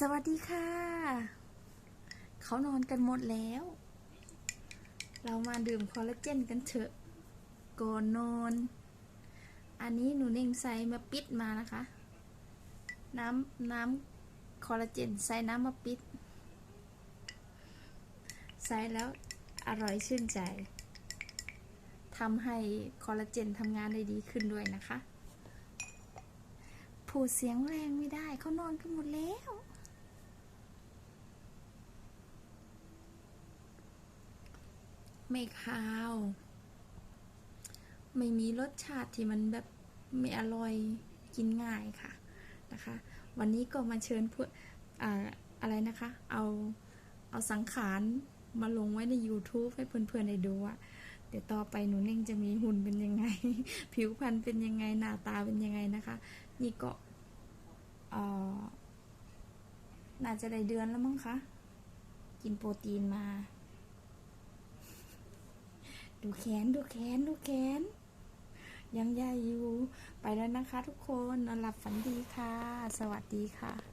สวัสดีค่ะ เขานอนกันหมดแล้ว เรามาดื่มคอลลาเจนกันเถอะ ก่อนนอน อันนี้หนูเน่งใส่มาปิดมานะคะ น้ำน้ำคอลลาเจนใส่น้ำมาปิด ใส่แล้วอร่อยชื่นใจทำให้คอลลาเจนทำงานได้ดีขึ้นด้วยนะคะ ผูดเสียงแรงไม่ได้เขานอนกันหมดแล้ว ไม่คาว ไม่มีรสชาติที่มันแบบไม่อร่อยกินง่ายค่ะนะคะ วันนี้ก็มาเชิญเพื่ออ่าอะไรนะคะ เอาเอาสังขารมาลงไว้ใน YouTube ให้เพื่อนๆได้ดูอะเดี๋ยวต่อไปหนูเน่งจะมีหุ่นเป็นยังไง ผิวพรรณเป็นยังไง หน้าตาเป็นยังไงนะคะ นี่ก็เอ่อน่าจะได้เดือนแล้วมั้งคะ กินโปรตีนมา ดูแขนดูแขนดูแขน ยังใหญ่อยู่ ไปแล้วนะคะทุกคนนอนหลับฝันดีค่ะ สวัสดีค่ะ